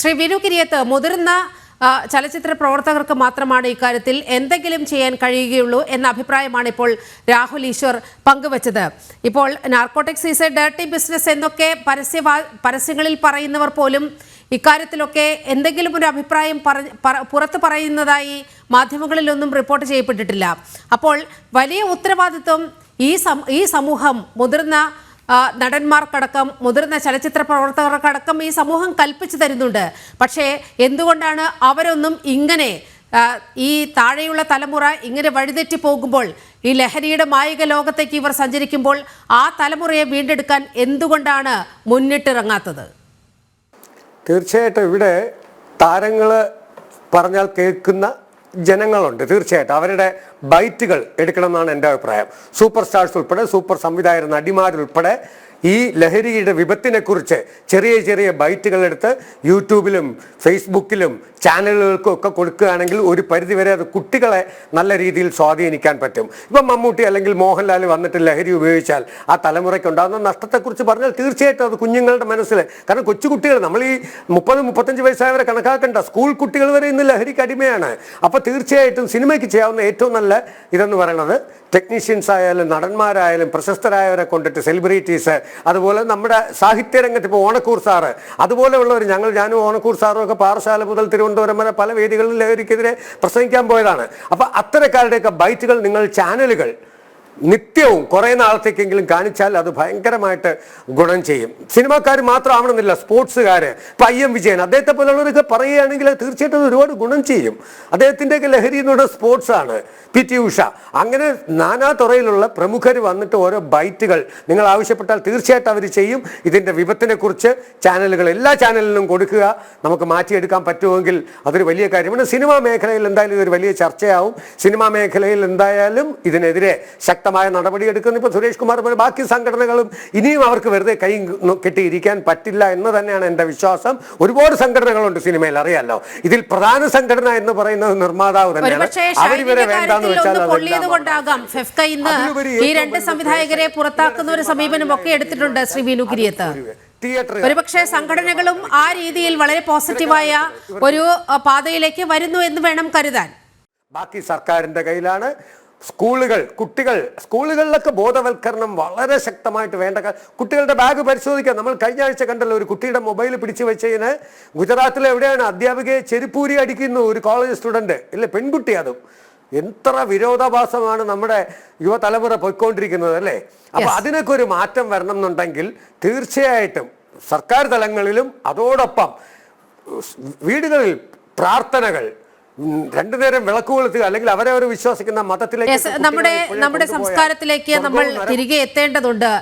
ശ്രീ വിനു കിരിയത്ത് മുതിർന്ന ചലച്ചിത്ര പ്രവർത്തകർക്ക് മാത്രമാണ് ഇക്കാര്യത്തിൽ എന്തെങ്കിലും ചെയ്യാൻ കഴിയുകയുള്ളൂ എന്ന അഭിപ്രായമാണ് ഇപ്പോൾ രാഹുൽ ഈശ്വർ പങ്കുവച്ചത്. ഇപ്പോൾ narcotics is a dirty business എന്നൊക്കെ പരസ്യ പരസ്യങ്ങളിൽ പറയുന്നവർ പോലും ഇക്കാര്യത്തിലൊക്കെ എന്തെങ്കിലും ഒരു അഭിപ്രായം പുറത്ത് പറയുന്നതായി മാധ്യമങ്ങളിലൊന്നും റിപ്പോർട്ട് ചെയ്യപ്പെട്ടിട്ടില്ല. അപ്പോൾ വലിയ ഉത്തരവാദിത്വം ഈ ഈ സമൂഹം മുതിർന്ന നടന്മാർക്കടക്കം മുതിർന്ന ചലച്ചിത്ര പ്രവർത്തകർക്കടക്കം ഈ സമൂഹം കൽപ്പിച്ചു തരുന്നുണ്ട്. പക്ഷേ എന്തുകൊണ്ടാണ് അവരൊന്നും ഇങ്ങനെ ഈ താഴെയുള്ള തലമുറ ഇങ്ങനെ വഴിതെറ്റി പോകുമ്പോൾ ഈ ലഹരിയുടെ മായിക ലോകത്തേക്ക് ഇവർ സഞ്ചരിക്കുമ്പോൾ ആ തലമുറയെ വീണ്ടെടുക്കാൻ എന്തുകൊണ്ടാണ് മുന്നിട്ടിറങ്ങാത്തത്? തീർച്ചയായിട്ടും ഇവിടെ താരങ്ങൾ പറഞ്ഞാൽ കേൾക്കുന്ന ജനങ്ങളുണ്ട് തീർച്ചയായിട്ടും. അവരുടെ ബൈറ്റുകൾ എടുക്കണം എന്നാണ് എന്റെ അഭിപ്രായം. സൂപ്പർ സ്റ്റാർസ് ഉൾപ്പെടെ സൂപ്പർ സംവിധായകർ നടിമാരുൾപ്പെടെ ഈ ലഹരിയുടെ വിപത്തിനെക്കുറിച്ച് ചെറിയ ചെറിയ ബൈറ്റുകൾ എടുത്ത് യൂട്യൂബിലും ഫേസ്ബുക്കിലും ചാനലുകൾക്കും ഒക്കെ കൊടുക്കുകയാണെങ്കിൽ ഒരു പരിധിവരെ അത് കുട്ടികളെ നല്ല രീതിയിൽ സ്വാധീനിക്കാൻ പറ്റും. ഇപ്പം മമ്മൂട്ടി അല്ലെങ്കിൽ മോഹൻലാൽ വന്നിട്ട് ലഹരി ഉപയോഗിച്ചാൽ ആ തലമുറയ്ക്ക് ഉണ്ടാകുന്ന നഷ്ടത്തെക്കുറിച്ച് പറഞ്ഞാൽ തീർച്ചയായിട്ടും അത് കുഞ്ഞുങ്ങളുടെ മനസ്സിൽ. കാരണം കൊച്ചുകുട്ടികൾ നമ്മൾ ഈ മുപ്പത് മുപ്പത്തഞ്ച് വയസ്സായവരെ കണക്കാക്കണ്ട. സ്കൂൾ കുട്ടികൾ വരെ ഇന്ന് ലഹരിക്ക് അടിമയാണ്. അപ്പോൾ തീർച്ചയായിട്ടും സിനിമയ്ക്ക് ചെയ്യാവുന്ന ഏറ്റവും നല്ല ഇതെന്ന് പറയുന്നത് ടെക്നീഷ്യൻസ് ആയാലും നടന്മാരായാലും പ്രശസ്തരായവരെ കൊണ്ടിട്ട് സെലിബ്രിറ്റീസ് അതുപോലെ നമ്മുടെ സാഹിത്യ രംഗത്ത് ഇപ്പോൾ ഓണക്കൂർ സാറ് അതുപോലെയുള്ളവർ ഞങ്ങൾ ഞാനും ഓണക്കൂർ സാറും ഒക്കെ പാറശാല മുതൽ തിരുവനന്തപുരം വരെ പല വേദികളിലും ലഹരിക്കെതിരെ പ്രസംഗിക്കാൻ പോയതാണ്. അപ്പോൾ അത്തരക്കാരുടെയൊക്കെ ബൈറ്റുകൾ നിങ്ങൾ ചാനലുകൾ നിത്യവും കുറേ നാളത്തേക്കെങ്കിലും കാണിച്ചാൽ അത് ഭയങ്കരമായിട്ട് ഗുണം ചെയ്യും. സിനിമാക്കാർ മാത്രം ആവണമെന്നില്ല സ്പോർട്സുകാർ ഇപ്പം ഐ എം വിജയൻ അദ്ദേഹത്തെ പോലുള്ളവരൊക്കെ പറയുകയാണെങ്കിൽ തീർച്ചയായിട്ടും ഒരുപാട് ഗുണം ചെയ്യും. അദ്ദേഹത്തിന്റെയൊക്കെ ലഹരി എന്ന് പറഞ്ഞാൽ സ്പോർട്സാണ്. P T Usha. അങ്ങനെ നാനാ തുറയിലുള്ള പ്രമുഖർ വന്നിട്ട് ഓരോ ബൈറ്റുകൾ നിങ്ങൾ ആവശ്യപ്പെട്ടാൽ തീർച്ചയായിട്ടും അവർ ചെയ്യും. ഇതിന്റെ വിപത്തിനെക്കുറിച്ച് ചാനലുകൾ എല്ലാ ചാനലിലും കൊടുക്കുക. നമുക്ക് മാറ്റിയെടുക്കാൻ പറ്റുമെങ്കിൽ അതൊരു വലിയ കാര്യമാണ് സിനിമാ മേഖലയിൽ എന്തായാലും ഇതൊരു വലിയ ചർച്ചയാവും. സിനിമാ മേഖലയിൽ എന്തായാലും ഇതിനെതിരെ ശക്തമായ നടപടിയെടുക്കുന്നു ഇപ്പോൾ സുരേഷ് കുമാർ പോലെ ബാക്കി സംഘടനകളും ഇനിയും അവർക്ക് വെറുതെ കൈ കെട്ടിയിരിക്കാൻ പറ്റില്ല എന്ന് തന്നെയാണ് എന്റെ വിശ്വാസം. ഒരുപാട് സംഘടനകളുണ്ട് സിനിമയിൽ അറിയാലോ. ഇതിൽ പ്രധാന സംഘടന എന്ന് പറയുന്നത് നിർമ്മാതാവ് തന്നെയാണ്. അവരിവരെ വേണ്ടാന്ന് വെച്ചാൽ ഈ രണ്ട് സംവിധായകരെ പുറത്താക്കുന്ന ഒരു സമീപനം ഒക്കെ എടുത്തിട്ടുണ്ട് ശ്രീ കിരിയത്ത് തിയേറ്റർ ഒരുപക്ഷെ സംഘടനകളും ആ രീതിയിൽ വളരെ പോസിറ്റീവായ ഒരു പാതയിലേക്ക് വരുന്നു എന്ന് വേണം കരുതാൻ. ബാക്കി സർക്കാരിന്റെ കയ്യിലാണ്. സ്കൂളുകൾ കുട്ടികൾ സ്കൂളുകളിലൊക്കെ ബോധവൽക്കരണം വളരെ ശക്തമായിട്ട് വേണ്ട കുട്ടികളുടെ ബാഗ് പരിശോധിക്കുക നമ്മൾ കഴിഞ്ഞ ആഴ്ച കണ്ടല്ലോ ഒരു കുട്ടിയുടെ മൊബൈൽ പിടിച്ചു വെച്ചതിന് ഗുജറാത്തിലെ എവിടെയാണ്? അധ്യാപികയെ ചെരുപ്പൂരി അടിക്കുന്നു ഒരു കോളേജ് സ്റ്റുഡന്റ് ഇല്ല പെൺകുട്ടി അതും. എത്ര വിരോധാഭാസമാണ് നമ്മുടെ യുവതലമുറ പോയിക്കൊണ്ടിരിക്കുന്നത് അല്ലേ? അപ്പൊ. അതിനൊക്കെ ഒരു മാറ്റം വരണം എന്നുണ്ടെങ്കിൽ തീർച്ചയായിട്ടും സർക്കാർ തലങ്ങളിലും അതോടൊപ്പം വീടുകളിൽ പ്രാർത്ഥനകൾ രണ്ടു നേരം വിളക്ക് കൊളുത്തുക അല്ലെങ്കിൽ അവരവർ വിശ്വസിക്കുന്ന മതത്തിലേക്ക് നമ്മുടെ നമ്മുടെ സംസ്കാരത്തിലേക്ക് നമ്മൾ തിരികെ എത്തേണ്ടതുണ്ട്.